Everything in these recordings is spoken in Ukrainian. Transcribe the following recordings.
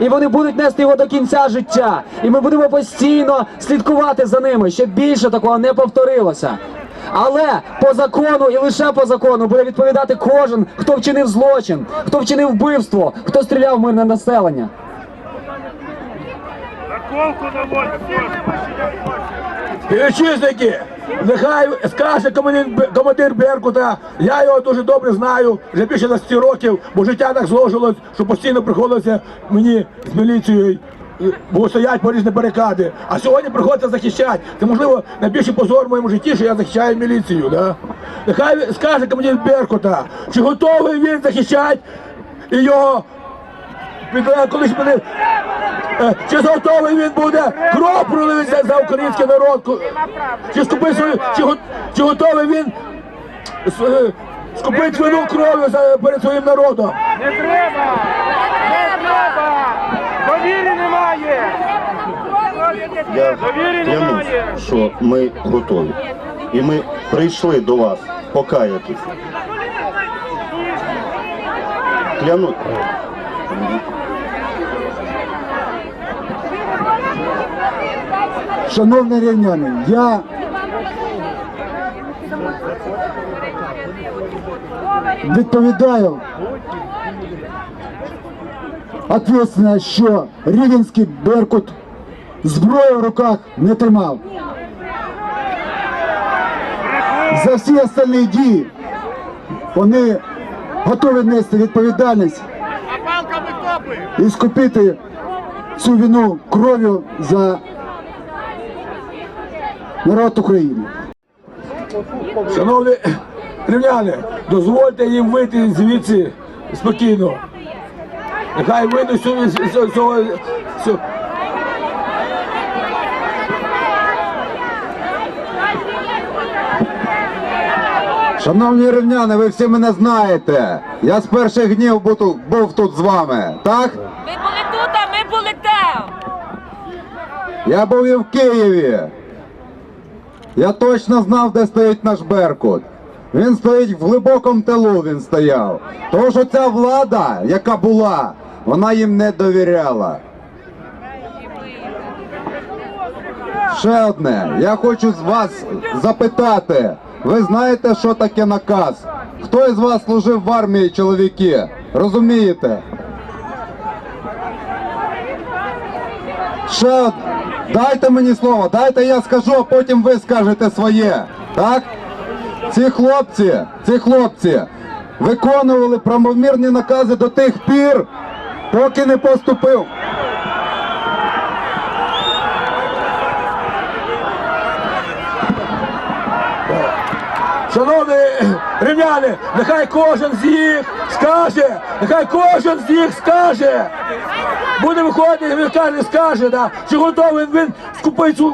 І вони будуть нести його до кінця життя. І ми будемо постійно слідкувати за ними, щоб більше такого не повторилося. Але по закону і лише по закону буде відповідати кожен, хто вчинив злочин, хто вчинив вбивство, хто стріляв в мирне населення. Співвітчизники, нехай скаже командир, командир Беркута, я його дуже добре знаю, вже більше 20 років, бо життя так зложилось, що постійно приходилося мені з міліцією, е, бо стоять порізні барикади. А сьогодні приходиться захищати. Це можливо найбільший позор в моєму житті, що я захищаю міліцію. Да? Нехай скаже командир Беркута, чи готовий він захищати і його колись мене Чи готовий він буде кров пролився за український народ? Чи скупить свою, чи, чи готовий він е, скупить свину кров'ю перед своїм народом? Не треба! Не треба! Довірі немає! Я клянусь, що ми готові. І ми прийшли до вас покаятись. Клянусь. Шановні рівняни, я відповідаю ответственно, що Рівенський Беркут зброю в руках не тримав. За всі остальні дії вони готові нести відповідальність і скупити цю вину кров'ю за народ України. Шановні рівняни, дозвольте їм вийти звідси спокійно. Нехай вийдуть цього. Шановні рівняни, ви всі мене знаєте. Я з перших днів був був тут з вами, так? Ми були тут, а ми були там. Я був і в Києві. Я точно знав, де стоїть наш Беркут. Він стоїть в глибокому тилу, він стояв. Тому що ця влада, яка була, вона їм не довіряла. Ще одне, я хочу з вас запитати. Ви знаєте, що таке наказ? Хто із вас служив в армії, чоловіки? Розумієте? Ще од... дайте мені слово, дайте я скажу, а потім ви скажете своє. Так? Ці хлопці, ці хлопці виконували правомірні накази до тих пір, поки не поступив. Шановні рівняни, нехай кожен з їх скаже, нехай кожен з їх скаже. Буде виходити, він каже, скаже, да, чи готовий він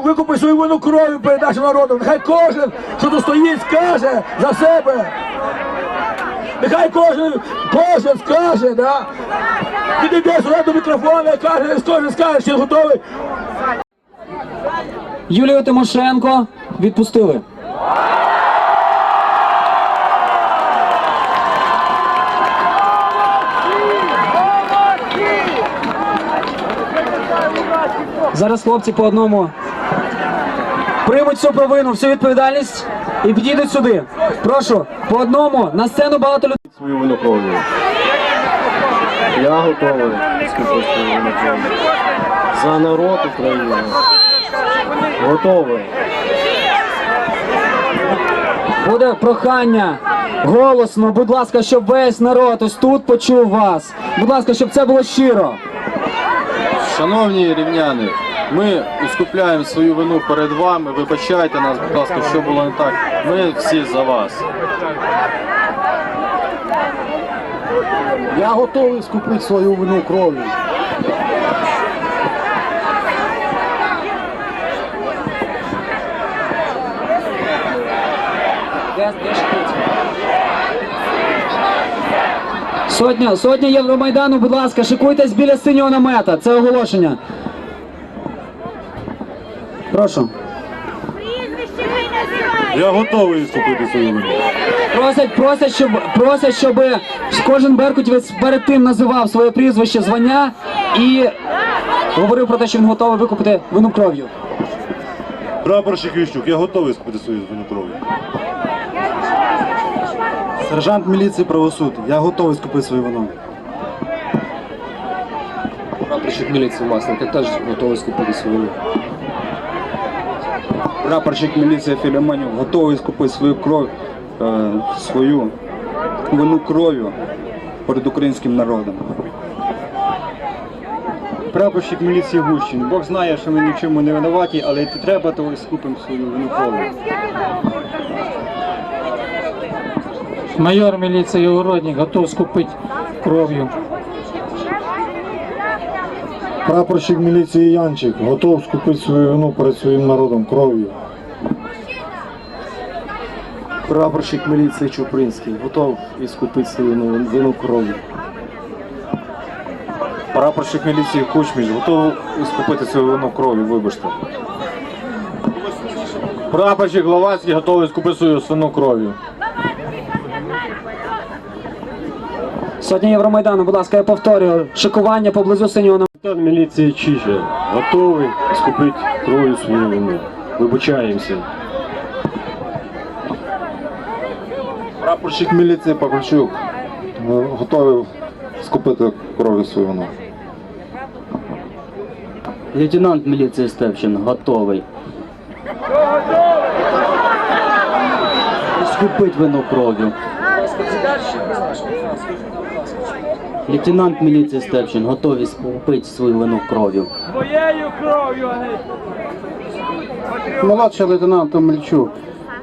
викупить свою вину кров'ю перед нашим народом. Нехай кожен, що тут стоїть, скаже за себе. Нехай кожен, кожен скаже, да. Підійде сюди до мікрофона і каже, кожен скаже, чи готовий. Юлію Тимошенко відпустили. Зараз хлопці по одному приймуть всю провину, всю відповідальність і підійдуть сюди. Прошу, по одному на сцену багато людей. свою вину кров'ю. Я готовий свою. За народ України. Готовий. Буде прохання голосно, будь ласка, щоб весь народ ось тут почув вас. Будь ласка, щоб це було щиро. Шановні рівняни, ми скупляємо свою вину перед вами. Вибачайте нас, будь ласка, що було не так. Ми всі за вас. Я готовий скупити свою вину кров'ю. Сотня, сотня Євромайдану, будь ласка, шикуйтесь біля синього намета. Це оголошення. Прошу. Я готовий скупити свою вину. Просять, просять, щоб просять, щоб кожен беркутівець перед тим називав своє прізвище, звання і говорив про те, що він готовий викупити вину кров'ю. Прапорщик Ющук, я готовий скупити свою вину кров'ю. Сержант міліції правосуддя. Я готовий скупити свою вину. Прапорщик міліції Масленка теж готовий скупити свою вину. Прапорщик міліції Філімонів готовий скупити свою кров, е, свою вину кров'ю перед українським народом. Прапорщик міліції Гущин. Бог знає, що ми нічому не винуваті, але як треба, то скупимо свою вину кров'ю. Майор міліції Уродник готов скупити кров'ю. Прапорщик міліції Янчик готов скупити свою вину перед своїм народом кров'ю. Прапорщик міліції Чупринський готов іскупити свою вину кров'ю. Прапорщик міліції Кучміч готовий іскупити свою вину кров'ю, вибачте. Прапорщик Гловацький готовий скупити свою свину кров'ю. Сотня Євромайдану, будь ласка, я повторюю, шикування поблизу синього на Капітан міліції Чижа готовий скупити кров'ю свою вину. Вибачаємося. Прапорщик міліції Пакульчук готовий скупити кров'ю свою вину. Лейтенант міліції Степчин готовий. Скупить вину кров'ю. Лейтенант міліції Степчин готовий скупити свою вину кров'ю. Своєю кров'ю, а не Молодший лейтенант Омельчук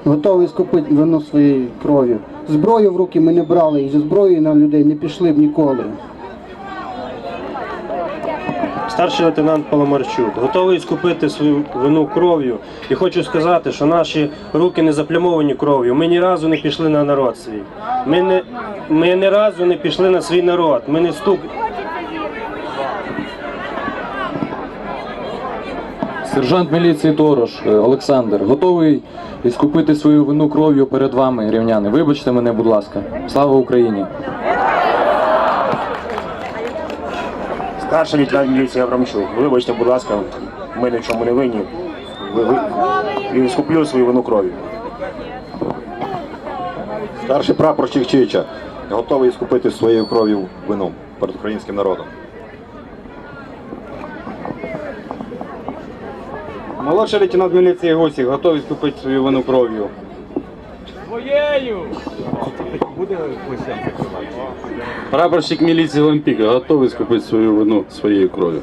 готовий скупити вину своєю кров'ю. Зброю в руки ми не брали і зі зброєю на людей не пішли б ніколи. Старший лейтенант Паламарчук готовий скупити свою вину кров'ю. І хочу сказати, що наші руки не заплямовані кров'ю. Ми ні разу не пішли на народ свій. Ми не ми ні разу не пішли на свій народ. Ми не стук. Сержант міліції Дорош е, Олександр готовий іскупити свою вину кров'ю перед вами, рівняни. Вибачте мене, будь ласка. Слава Україні! Старший лейтенант міліції Абрамчук. Вибачте, будь ласка, ми ні в чому не винні. Ви, ви, і скуплю свою вину кров'ю. Старший прапорщик Чича, готовий скупити своєю кров'ю вину перед українським народом. Молодший лейтенант міліції Гусік готовий скупити свою вину кров'ю. Прапорщик міліції Лампіка готовий скупити свою вину своєю кров'ю.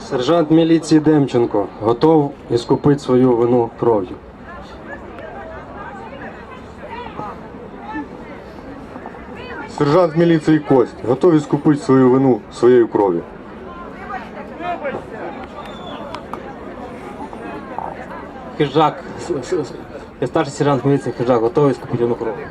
Сержант міліції Демченко готов іскупити свою вину кров'ю. Сержант міліції Кость готовий скупити свою вину своєю кров'ю. Хижак, я старший сержант міліції Хижак, готовий скупити вину кров'ю.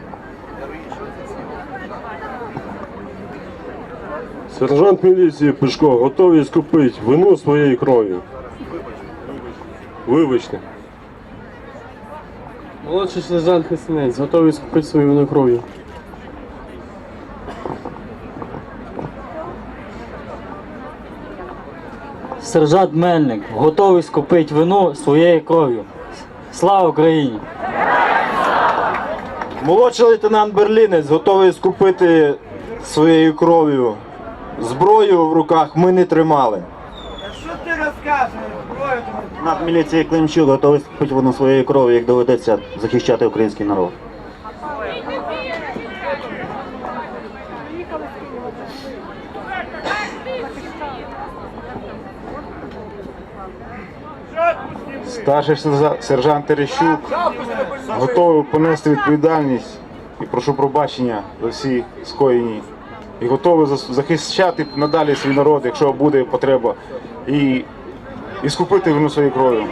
Сержант міліції Пишко готовий скупити вину своєю кров'ю. Вибачте. Молодший сержант Хисинець готовий скупити свою вину кров'ю. Сержант Мельник готовий скупити вину своєю кров'ю. Слава Україні! Молодший лейтенант Берлінець готовий скупити своєю кров'ю. Зброю в руках ми не тримали. Що ти розказуєш? Зброю Над міліції Климчук готовий скупити воно своєю кров'ю, як доведеться захищати український народ. Старший сержант Терещук готовий понести відповідальність і прошу пробачення за всі скоєні. І готовий захищати надалі свій народ, якщо буде потреба, і, і скупити вину своєю кров'ю.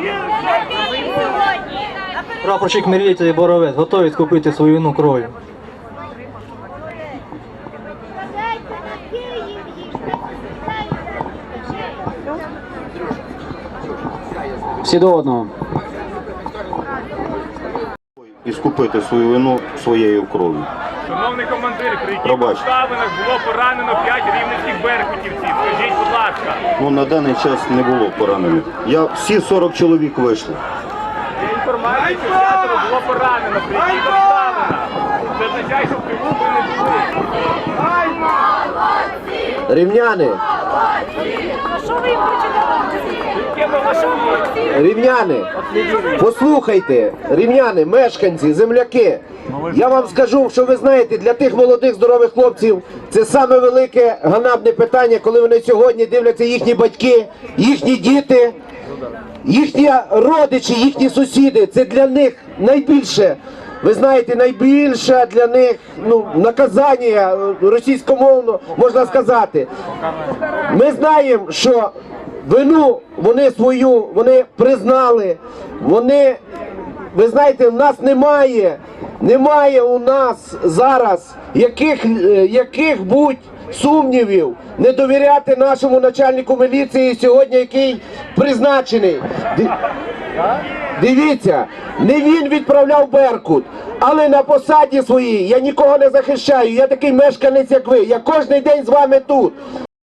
Прапорщик міліції Боровець готовий скупити свою вину кров'ю. Всі до одного. І скупити свою вину своєю кров'ю. Шановний командир, при яких Пробач. обставинах було поранено 5 рівненських беркутівців? Скажіть, будь ласка. Ну на даний час не було поранених. Я всі 40 чоловік вийшли. Є інформація, що п'ятеро було поранено. При яких обставинах? Це означає, що в тилу ви не були. Рівняни, А Що ви їм хочете? Рівняни, послухайте, рівняни, мешканці, земляки. Я вам скажу, що ви знаєте, для тих молодих здорових хлопців це саме велике ганебне питання, коли вони сьогодні дивляться їхні батьки, їхні діти, їхні родичі, їхні сусіди. Це для них найбільше. Ви знаєте, найбільше для них ну, наказання російськомовно можна сказати. Ми знаємо, що вину вони свою вони признали. Вони, ви знаєте, в нас немає, немає у нас зараз яких, е, яких будь сумнівів не довіряти нашому начальнику міліції сьогодні, який призначений. Дивіться, не він відправляв Беркут, але на посаді своїй я нікого не захищаю. Я такий мешканець, як ви. Я кожен день з вами тут.